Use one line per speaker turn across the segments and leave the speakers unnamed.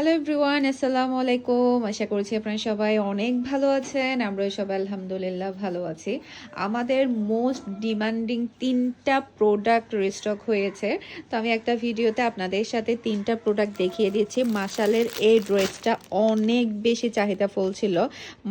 Hello everyone আসসালামু আলাইকুম আশা করছি আপনারা সবাই অনেক ভালো আছেন। আমরা সবাই আলহামদুলিল্লাহ ভালো আছি। আমাদের মোস্ট ডিমান্ডিং তিনটা প্রোডাক্ট রিস্টক হয়েছে। তো আমি একটা ভিডিওতে আপনাদের সাথে তিনটা প্রোডাক্ট দেখিয়ে দিচ্ছি। মাসালের এই ড্রেসটা অনেক বেশি চাহিদা ফুল ছিল।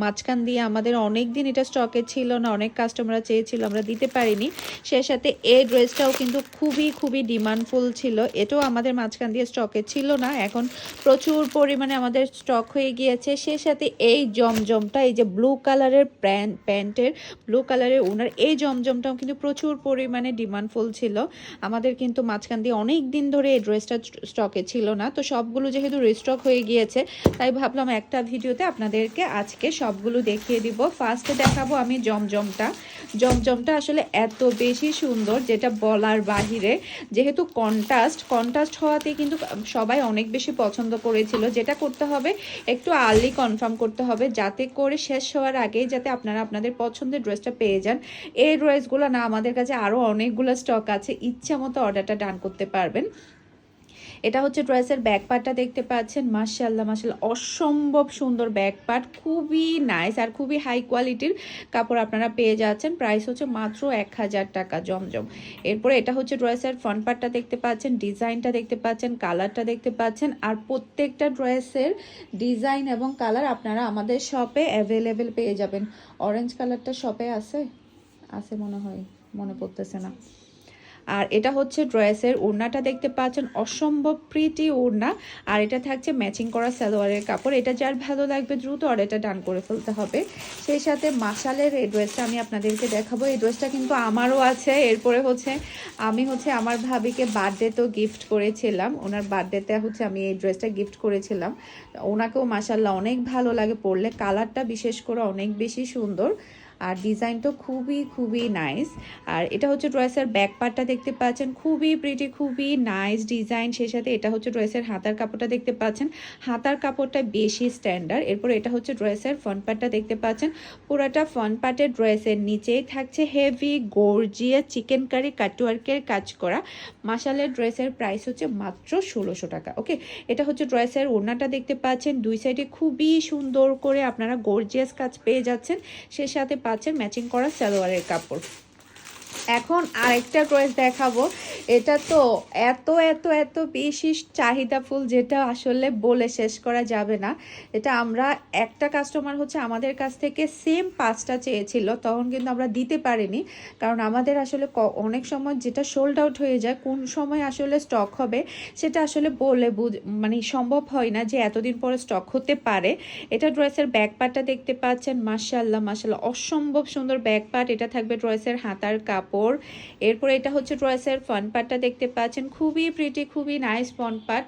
মাঝখান দিয়ে আমাদের অনেক দিন এটা স্টকে ছিল না, অনেক কাস্টমাররা চেয়েছিল, আমরা দিতে পারিনি। সে সাথে এই ড্রেসটাও কিন্তু খুবই খুবই ডিমান্ডফুল ছিল। এটাও আমাদের মাঝখান দিয়ে স্টকে ছিল না। এখন প্রচুর পরিমাণে আমাদের স্টক হয়ে গিয়েছে। সে সাথে এই জমজমটা, এই যে ব্লু কালারের প্যান্ট প্যান্টের ব্লু কালারের ওনার এই জমজমটাও কিন্তু প্রচুর পরিমাণে ডিমান্ডফুল ছিল। আমাদের কিন্তু মাঝখান দিয়ে অনেক দিন ধরে এই ড্রেসটা স্টকে ছিল না। তো সবগুলো যেহেতু রিস্টক হয়ে গিয়েছে, তাই ভাবলাম একটা ভিডিওতে আপনাদেরকে আজকে সবগুলো দেখিয়ে দিব। ফার্স্টে দেখাবো আমি জমজমটা। জমজমটা আসলে এত বেশি সুন্দর যেটা বলার বাহিরে। যেহেতু কন্ট্রাস্ট কন্ট্রাস্ট হওয়াতে কিন্তু সবাই অনেক বেশি পছন্দ করেছিল যেটা করতে হবে, একটু আর্লি কনফার্ম করতে হবে, যাতে করে শেষ হওয়ার আগেই যাতে আপনারা আপনাদের পছন্দের ড্রেসটা পেয়ে যান। এই ড্রেসগুলো না আমাদের কাছে আরও অনেকগুলো স্টক আছে, ইচ্ছা মতো অর্ডারটা ডান করতে পারবেন। এটা হচ্ছে ড্রেসের ব্যাক পার্টটা দেখতে পাচ্ছেন। মার্শাল্লাহ মার্শাল্লাহ অসম্ভব সুন্দর ব্যাক পার্ট খুবই নাইস আর খুবই হাই কোয়ালিটির কাপড় আপনারা পেয়ে যাচ্ছেন। প্রাইস হচ্ছে মাত্র এক হাজার টাকা, জমজম। এরপরে এটা হচ্ছে ড্রেসের ফ্রন্ট পার্টটা দেখতে পাচ্ছেন ডিজাইনটা দেখতে পাচ্ছেন কালারটা দেখতে পাচ্ছেন। আর প্রত্যেকটা ড্রেসের ডিজাইন এবং কালার আপনারা আমাদের শপে অ্যাভেলেবেল পেয়ে যাবেন। অরেঞ্জ কালারটা শপে আছে? আছে মনে হয়, মনে পড়তেছে না। আর এটা হচ্ছে ড্রেসের ওড়নাটা দেখতে পাচ্ছেন, অসম্ভব প্রিটি ওড়না। আর এটা থাকছে ম্যাচিং করা সালোয়ারের কাপড়, এটা যার ভালো লাগবে দ্রুত অর্ডারটা ডান করে ফেলতে হবে। সেই সাথে মাসালের এই ড্রেসটা আমি আপনাদেরকে দেখাবো, এই ড্রেসটা কিন্তু আমারও আছে, এরপরে হচ্ছে আমি হচ্ছে আমার ভাবিকে বার্থডেতেও গিফট করেছিলাম, ওনার বার্থডেতে হচ্ছে আমি এই ড্রেসটা গিফট করেছিলাম। ওনাকেও মাসাল্লাহ অনেক ভালো লাগে পরলে কালারটা বিশেষ করে অনেক বেশি সুন্দর। আর ডিজাইন তো খুবই খুবই নাইস আর এটা হচ্ছে ড্রেসের ব্যাক পার্টটা দেখতে পাচ্ছেন। খুবই প্রিটি খুবই নাইস ডিজাইন সেই সাথে এটা হচ্ছে ড্রেসের হাতার কাপড়টা দেখতে পাচ্ছেন। হাতার কাপড়টা বেশি স্ট্যান্ডার্ড এরপর এটা হচ্ছে ড্রেসের ফ্রন্ট পার্টটা দেখতে পাচ্ছেন। পুরোটা ফ্রন্ট পার্টের ড্রেসের নিচেই থাকছে হেভি গর্জিয়া চিকেন কারি কাটওয়ার্কের কাজ করা। মাসালের ড্রেসের প্রাইস হচ্ছে মাত্র ষোলোশো টাকা। ওকে এটা হচ্ছে ড্রেসের ওড়নাটা দেখতে পাচ্ছেন। দুই সাইডে খুবই সুন্দর করে আপনারা গর্জিয়াস কাজ পেয়ে যাচ্ছেন। সে সাথে পাচ্ছেন ম্যাচিং করা সালোয়ারের কাপড়। এখন আরেকটা ড্রেস দেখাবো। এটা তো এত এত এত বেশি চাহিদা ফুল যেটা আসলে বলে শেষ করা যাবে না। এটা আমরা একটা কাস্টমার হচ্ছে আমাদের কাছ থেকে সেম পাঁচটা চেয়েছিল, তখন কিন্তু আমরা দিতে পারিনি। কারণ আমাদের আসলে অনেক সময় যেটা সোল্ড আউট হয়ে যায়, কোন সময় আসলে স্টক হবে, সেটা আসলে বলে মানে সম্ভব হয় না যে এতদিন পরে স্টক হতে পারে। এটা ড্রেসের ব্যাক পার্টটা দেখতে পাচ্ছেন মার্শাল্লাহ মার্শাল্লাহ অসম্ভব সুন্দর ব্যাক পার্ট এটা থাকবে ড্রেসের হাতার কাপড়। এরপর এটা হচ্ছে ড্রেসের ফন পার্টটা দেখতে পাচ্ছেন। খুবই প্রিটি খুবই নাইস পার্ট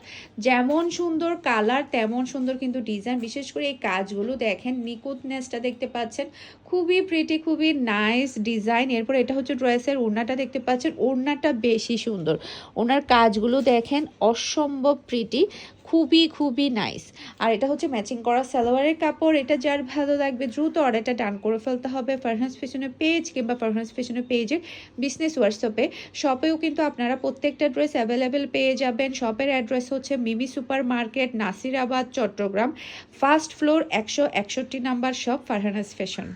যেমন সুন্দর কালার তেমন সুন্দর কিন্তু ডিজাইন বিশেষ করে এই কাজগুলো দেখেন নিকুতনেসটা দেখতে পাচ্ছেন। খুবই প্রিটি খুবই নাইস ডিজাইন এরপর এটা হচ্ছে ড্রেসের ওড়নাটা দেখতে পাচ্ছেন। ওড়নাটা বেশি সুন্দর। ওনার কাজগুলো দেখেন, অসম্ভব প্রিটি খুবই খুবই নাইস আর এটা হচ্ছে ম্যাচিং করা সালোয়ারের কাপড়। এটা যার ভালো লাগবে, দ্রুত অর্ডারটা ডান করে ফেলতে হবে। ফারহান্স ফ্যাশনের পেজ কিংবা ফারহান্স ফ্যাশনের পেজের বিজনেস হোয়াটসঅ্যাপে শপেও কিন্তু আপনারা প্রত্যেকটা ড্রেস অ্যাভেলেবেল পেয়ে যাবেন। শপের অ্যাড্রেস হচ্ছে Mimi super market Nasirabad Chattogram first floor একশো একষট্টি নাম্বার শপ ফারহানাস ফ্যাশন